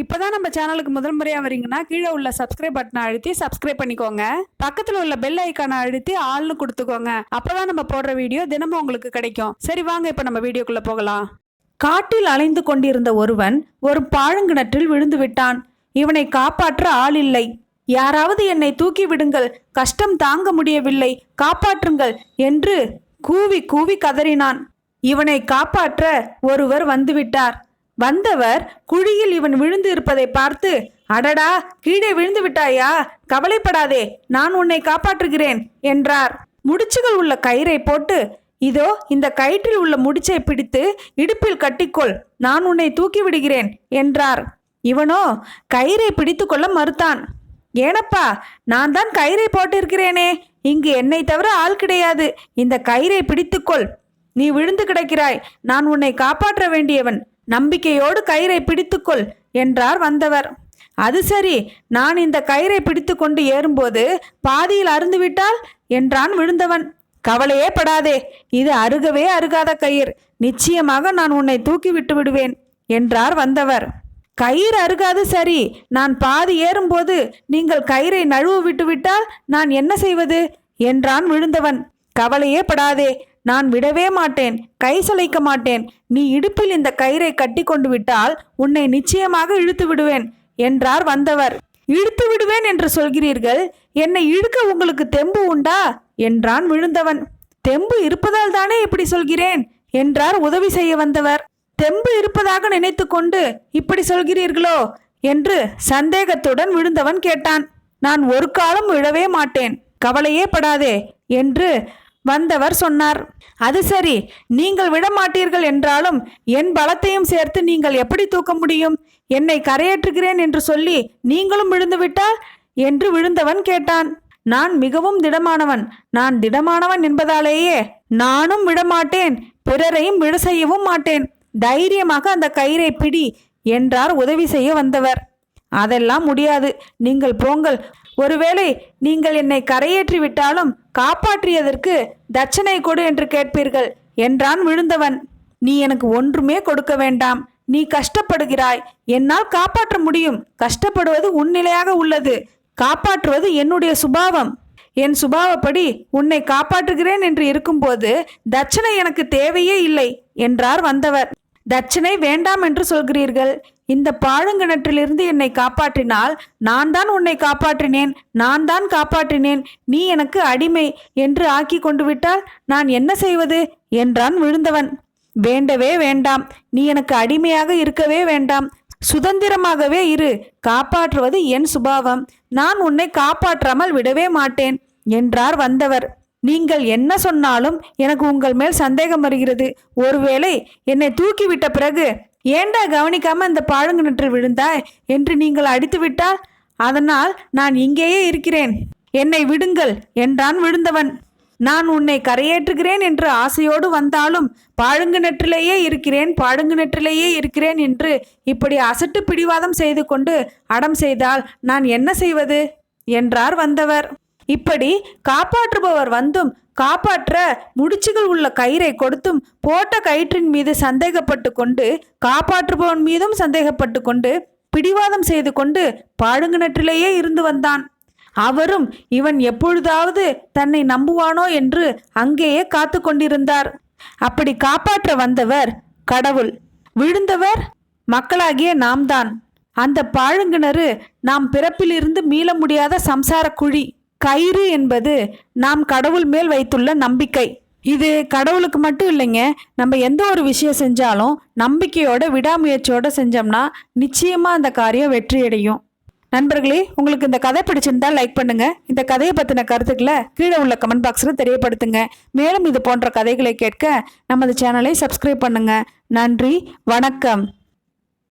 இப்போதான் நம்ம சேனலுக்கு முதல் முறையாக வரீங்கன்னா கீழே உள்ள சப்ஸ்கிரைப் பட்டனை அழுத்தி சப்ஸ்கிரைப் பண்ணிக்கோங்க. பக்கத்தில் உள்ள பெல் ஐக்கானை அழுத்தி ஆள்னு கொடுத்துக்கோங்க. அப்போதான் நம்ம போடுற வீடியோ தினமும் உங்களுக்கு கிடைக்கும். சரி வாங்க இப்போ நம்ம வீடியோக்குள்ளே போகலாம். காட்டில் அலைந்து கொண்டிருந்த ஒருவன் ஒரு பாழுங்கிணற்றில் விழுந்து விட்டான். இவனை காப்பாற்ற ஆள் இல்லை. யாராவது என்னை தூக்கி விடுங்கள். கஷ்டம் தாங்க முடியவில்லை. காப்பாற்றுங்கள் என்று கூவி கூவி கதறினான். இவனை காப்பாற்ற ஒருவர் வந்துவிட்டார். வந்தவர் குழியில் இவன் விழுந்து இருப்பதை பார்த்து அடடா கீழே விழுந்து விட்டாயா? கவலைப்படாதே நான் உன்னை காப்பாற்றுகிறேன் என்றார். முடிச்சுகள் உள்ள கயிறை போட்டு இதோ இந்த கயிற்றில் உள்ள முடிச்சை பிடித்து இடுப்பில் கட்டிக்கொள் நான் உன்னை தூக்கி விடுகிறேன் என்றார். இவனோ கயிறை பிடித்துக்கொள்ள மறுத்தான். ஏனப்பா நான் தான் கயிறை போட்டிருக்கிறேனே இங்கு என்னை தவிர ஆள் கிடையாது இந்த கயிறை பிடித்துக்கொள் நீ விழுந்து கிடக்கிறாய் நான் உன்னை காப்பாற்ற வேண்டியவன். நம்பிக்கையோடு கயிறை பிடித்துக்கொள் என்றார் வந்தவர். அது சரி நான் இந்த கயிறை பிடித்து கொண்டு ஏறும்போது பாதியில் அருந்துவிட்டால் என்றான் விழுந்தவன். கவலையே படாதே இது அருகவே அருகாத கயிறு. நிச்சயமாக நான் உன்னை தூக்கி விட்டு விடுவேன் என்றார் வந்தவர். கயிறு அருகாது சரி நான் பாதி ஏறும்போது நீங்கள் கயிறை நழுவு விட்டுவிட்டால் நான் என்ன செய்வது? என்றான் விழுந்தவன். கவலையே படாதே நான் விடவே மாட்டேன் கை சளைக்க மாட்டேன். நீ இடுப்பில் இந்த கயிறை கட்டி கொண்டு விட்டால் உன்னை நிச்சயமாக இழுத்து விடுவேன் என்றார் வந்தவர். இழுத்து விடுவேன் என்று சொல்கிறீர்கள் என்னை இழுக்க உங்களுக்கு தெம்பு உண்டா? என்றான் விழுந்தவன். தெம்பு இருப்பதால் தானே இப்படி சொல்கிறேன் என்றார் உதவி செய்ய வந்தவர். தெம்பு இருப்பதாக நினைத்துக்கொண்டு இப்படி சொல்கிறீர்களோ? என்று சந்தேகத்துடன் விழுந்தவன் கேட்டான். நான் ஒரு காலம் விழவே மாட்டேன் கவலையே படாதே என்று வந்தவர் சொன்னார். அது சரி நீங்கள் விடமாட்டீர்கள் என்றாலும் என் பலத்தையும் சேர்த்து நீங்கள் எப்படி தூக்க முடியும்? என்னை கரையேற்றுகிறேன் என்று சொல்லி நீங்களும் விழுந்துவிட்டால்? என்று விழுந்தவன் கேட்டான். நான் மிகவும் திடமானவன். நான் திடமானவன் என்பதாலேயே நானும் விடமாட்டேன். பிறரையும் விட செய்யவும் மாட்டேன். தைரியமாக அந்த கயிறை பிடி என்றார் உதவி செய்ய வந்தவர். அதெல்லாம் முடியாது. நீங்கள் போங்கள். ஒருவேளை நீங்கள் என்னை கரையேற்றி விட்டாலும் காப்பாற்றியதற்கு தட்சணை கொடு என்று கேட்பீர்கள். என்றான் விழுந்தவன். நீ எனக்கு ஒன்றுமே கொடுக்க வேண்டாம். நீ கஷ்டப்படுகிறாய். என்னால் காப்பாற்ற முடியும். கஷ்டப்படுவது உன் நிலையாக உள்ளது. காப்பாற்றுவது என்னுடைய சுபாவம். என் சுபாவப்படி உன்னை காப்பாற்றுகிறேன் என்று இருக்கும்போது தட்சணை எனக்கு தேவையே இல்லை என்றார் வந்தவர். தட்சனை வேண்டாம் என்று சொல்கிறீர்கள். இந்த பாழுங்கிணற்றிலிருந்து என்னை காப்பாற்றினால் நான் தான் உன்னை காப்பாற்றினேன் நான் தான் காப்பாற்றினேன் நீ எனக்கு அடிமை என்று ஆக்கி கொண்டு விட்டால் நான் என்ன செய்வது? என்றான் விழுந்தவன். வேண்டவே வேண்டாம் நீ எனக்கு அடிமையாக இருக்கவே வேண்டாம். சுதந்திரமாகவே இரு காப்பாற்றுவது என் சுபாவம். நான் உன்னை காப்பாற்றாமல் விடவே மாட்டேன் என்றார் வந்தவர். நீங்கள் என்ன சொன்னாலும் எனக்கு உங்கள் மேல் சந்தேகம் வருகிறது. ஒருவேளை என்னை தூக்கிவிட்ட பிறகு ஏண்டா கவனிக்காம இந்த பாழுங்கிணற்று விழுந்தாய் என்று நீங்கள் அடித்து விட்டால்? அதனால் நான் இங்கேயே இருக்கிறேன். என்னை விடுங்கள் என்றான் விழுந்தவன். நான் உன்னை கரையேற்றுகிறேன் என்று ஆசையோடு வந்தாலும் பாழுங்கிணற்றிலேயே இருக்கிறேன் பாழுங்கிணற்றிலேயே இருக்கிறேன் என்று இப்படி அசட்டு பிடிவாதம் செய்து கொண்டு அடம் செய்தால் நான் என்ன செய்வது? என்றார் வந்தவர். இப்படி காப்பாற்றுபவர் வந்தும் காப்பாற்ற முடிச்சுகள் உள்ள கயிறை கொடுத்தும் போட்ட கயிற்றின் மீது சந்தேகப்பட்டு கொண்டு காப்பாற்றுபவன் மீதும் சந்தேகப்பட்டு கொண்டு பிடிவாதம் செய்து கொண்டு பாழுங்கிணற்றிலேயே இருந்து வந்தான். அவரும் இவன் எப்பொழுதாவது தன்னை நம்புவானோ என்று அங்கேயே காத்து கொண்டிருந்தார். அப்படி காப்பாற்ற வந்தவர் கடவுள். விழுந்தவர் மக்களாகிய நாம் தான் அந்த பாழுங்கிணறு நாம் பிறப்பிலிருந்து மீள முடியாத சம்சார குழி. கயிறு என்பது நாம் கடவுள் மேல் வைத்துள்ள நம்பிக்கை. இது கடவுளுக்கு மட்டும் இல்லைங்க நம்ம எந்த ஒரு விஷயம் செஞ்சாலும் நம்பிக்கையோட விடாமுயற்சியோட செஞ்சோம்னா நிச்சயமா அந்த காரியம் வெற்றி அடையும் நண்பர்களே உங்களுக்கு இந்த கதை பிடிச்சிருந்தா லைக் பண்ணுங்க. இந்த கதையை பத்தின கருத்துக்களை கீழே உள்ள கமெண்ட் பாக்ஸில் தெரியப்படுத்துங்க. மேலும் இது போன்ற கதைகளை கேட்க நமது சேனலை சப்ஸ்கிரைப் பண்ணுங்க. நன்றி வணக்கம்.